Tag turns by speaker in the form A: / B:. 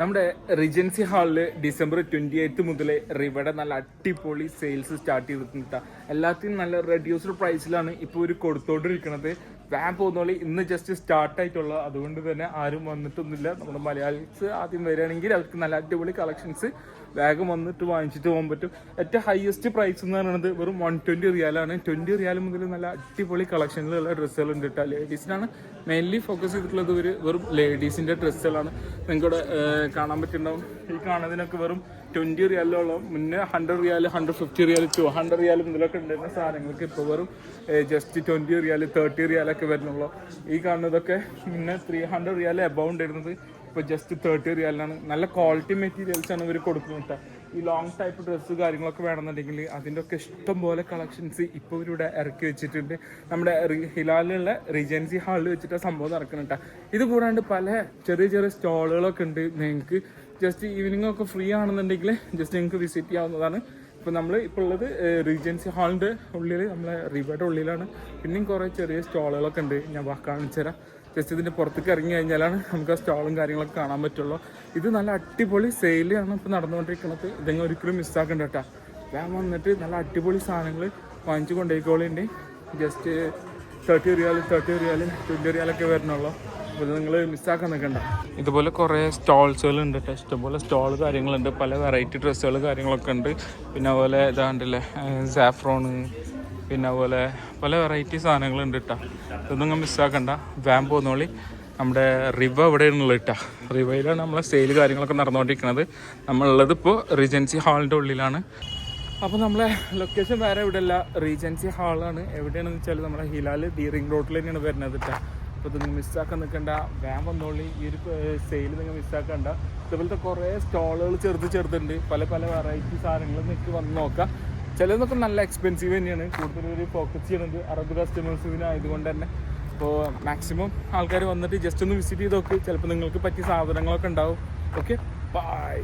A: നമ്മുടെ റിജൻസി ഹാളിൽ December twenty eighth മുതൽ റിവയുടെ നല്ല അടിപൊളി സെയിൽസ് സ്റ്റാർട്ട് ചെയ്തിട്ടുണ്ട് എല്ലാത്തിനും നല്ല റെഡ്യൂസ്ഡ് പ്രൈസിലാണ് ഇപ്പോൾ ഒരു കൊടുത്തോണ്ടിരിക്കുന്നത് വാൻ പോകുന്നോളി ഇന്ന് ജസ്റ്റ് സ്റ്റാർട്ട് ആയിട്ടുള്ള അതുകൊണ്ട് തന്നെ ആരും വന്നിട്ടൊന്നുമില്ല. നമ്മുടെ മലയാളീസ് ആദ്യം വരികയാണെങ്കിൽ അവർക്ക് നല്ല അടിപൊളി കളക്ഷൻസ് വേഗം വന്നിട്ട് വാങ്ങിച്ചിട്ട് പോകാൻ പറ്റും. ഏറ്റവും ഹയസ്റ്റ് പ്രൈസ് എന്ന് പറയുന്നത് വെറും വൺ ട്വന്റി റിയാലാണ് ട്വന്റി റിയാൽ മുതൽ നല്ല അടിപൊളി കളക്ഷനിലുള്ള ഡ്രസ്സുകൾ ഉണ്ട് കേട്ടോ ലേഡീസിനാണ് മെയിൻലി ഫോക്കസ് ചെയ്തിട്ടുള്ളത് ഒരു വെറും ലേഡീസിന്റെ ഡ്രസ്സുകളാണ് നിങ്ങൾക്കിവിടെ കാണാൻ പറ്റുന്നുണ്ടാവും ഈ കാണുന്നതിനൊക്കെ വെറും ട്വന്റി റിയാലോളം മുന്നേ hundred riyal hundred fifty riyal two hundred riyal മുതലൊക്കെ ഉണ്ടായിരുന്ന സാധനങ്ങൾക്ക് ഇപ്പോൾ വെറും ജസ്റ്റ് ട്വന്റി റിയാൽ തേർട്ടി റിയാലൊക്കെ വരുന്നുള്ളൂ. ഈ കാണുന്നതൊക്കെ മുന്നേ ത്രീ ഹൺഡ്രഡ് റിയാൽ എബവ് ഉണ്ടായിരുന്നത് ഇപ്പോൾ ജസ്റ്റ് തേർട്ടി റിയാലിനാണ് നല്ല ക്വാളിറ്റി മെറ്റീരിയൽസ് ആണ് ഇവർ കൊടുക്കുന്നത് ഈ ലോങ് ടൈപ്പ് ഡ്രസ്സ് കാര്യങ്ങളൊക്കെ വേണമെന്നുണ്ടെങ്കിൽ അതിന്റെ ഒക്കെ ഇഷ്ടം പോലെ കളക്ഷൻസ് ഇപ്പോൾ ഇവരിവിടെ ഇറക്കി വെച്ചിട്ടുണ്ട്. നമ്മുടെ ഹിലാലിലുള്ള റീജൻസി ഹാളിൽ വെച്ചിട്ട് സംഭവം നടക്കുന്നുണ്ട് ഇത് കൂടാണ്ട് പല ചെറിയ ചെറിയ സ്റ്റോളുകളൊക്കെ ഉണ്ട്. നിങ്ങൾക്ക് ജസ്റ്റ് ഈവനിങ് ഒക്കെ ഫ്രീ ആണെന്നുണ്ടെങ്കിൽ ജസ്റ്റ് നിങ്ങൾക്ക് വിസിറ്റ് ചെയ്യാവുന്നതാണ്. ഇപ്പോൾ നമ്മൾ ഇപ്പോൾ ഉള്ളത് റീജൻസി ഹാളിന്റെ ഉള്ളിൽ നമ്മളെ റിവയുടെ ഉള്ളിലാണ്. പിന്നെയും കുറേ ചെറിയ സ്റ്റോളുകളൊക്കെ ഉണ്ട്. ഞാൻ കാണിച്ചു തരാം. ജസ്റ്റ് ഇതിന്റെ പുറത്തേക്ക് ഇറങ്ങി കഴിഞ്ഞാലാണ് നമുക്ക് ആ സ്റ്റാളും കാര്യങ്ങളൊക്കെ കാണാൻ പറ്റുള്ളൂ. ഇത് നല്ല അടിപൊളി സെയിലാണ് ഇപ്പോൾ നടന്നുകൊണ്ടിരിക്കുന്നത്. ഇതെങ്ങനെ ഒരിക്കലും മിസ്സാക്കണ്ട കേട്ടോ. ഞാൻ വന്നിട്ട് നല്ല അടിപൊളി സാധനങ്ങൾ വാങ്ങിച്ചു കൊണ്ടുപോയിക്കോളുണ്ട് just thirty riyal thirty riyal twenty റിയാലൊക്കെ വരണുള്ളൂ. അപ്പോൾ നിങ്ങൾ മിസ്സാക്കാൻ നിൽക്കണ്ട ഇതുപോലെ കുറേ സ്റ്റോൾസുകൾ ഉണ്ട് കേട്ടോ. ഇഷ്ടംപോലെ സ്റ്റോൾ കാര്യങ്ങളുണ്ട്. പല വെറൈറ്റി ഡ്രസ്സുകൾ കാര്യങ്ങളൊക്കെ ഉണ്ട്. പിന്നെ അതുപോലെ ഇതാണ്ടല്ലേ സാഫ്രോണ് പിന്നെ അതുപോലെ പല വെറൈറ്റി സാധനങ്ങളുണ്ട് കേട്ടോ. ഇതൊന്നും മിസ്സാക്കണ്ട വാൻ പോന്നോളി. നമ്മുടെ റിവ എവിടെയാണുള്ളത് കേട്ടോ. റിവയിലാണ് നമ്മളെ സെയിൽ കാര്യങ്ങളൊക്കെ നടന്നുകൊണ്ടിരിക്കുന്നത്. നമ്മളുള്ളത് ഇപ്പോൾ റീജൻസി ഹാളിന്റെ ഉള്ളിലാണ്. അപ്പോൾ നമ്മളെ ലൊക്കേഷൻ വേറെ എവിടെയല്ല. റീജൻസി ഹാളാണ് എവിടെയാണെന്ന് വെച്ചാൽ നമ്മുടെ ഹിലാൽ ഡി റിംഗ് റോഡിൽ തന്നെയാണ് വരുന്നത് കേട്ടോ. അപ്പോൾ ഇത് മിസ്സാക്കാൻ നിൽക്കണ്ട വേം വന്നോളി ഈ ഒരു സെയിൽ നിങ്ങൾ മിസ്സാക്കണ്ട ഇതുപോലത്തെ കുറേ സ്റ്റോളുകൾ ചെറുത് ചെറുതുണ്ട്. പല പല വെറൈറ്റി സാധനങ്ങൾ നിങ്ങൾക്ക് വന്ന് നോക്കാം. ചിലതൊക്കെ നല്ല എക്സ്പെൻസീവ് തന്നെയാണ്. കൂടുതൽ ഒരു ഫോക്കസ് ചെയ്യണത് അറബ് കസ്റ്റമേഴ്സിന് ആയതുകൊണ്ട് തന്നെ. അപ്പോൾ മാക്സിമം ആൾക്കാർ വന്നിട്ട് ജസ്റ്റ് ഒന്ന് വിസിറ്റ് ചെയ്ത് നോക്ക്. ചിലപ്പോൾ നിങ്ങൾക്ക് പറ്റിയ സാധനങ്ങളൊക്കെ ഉണ്ടാവും. Okay bye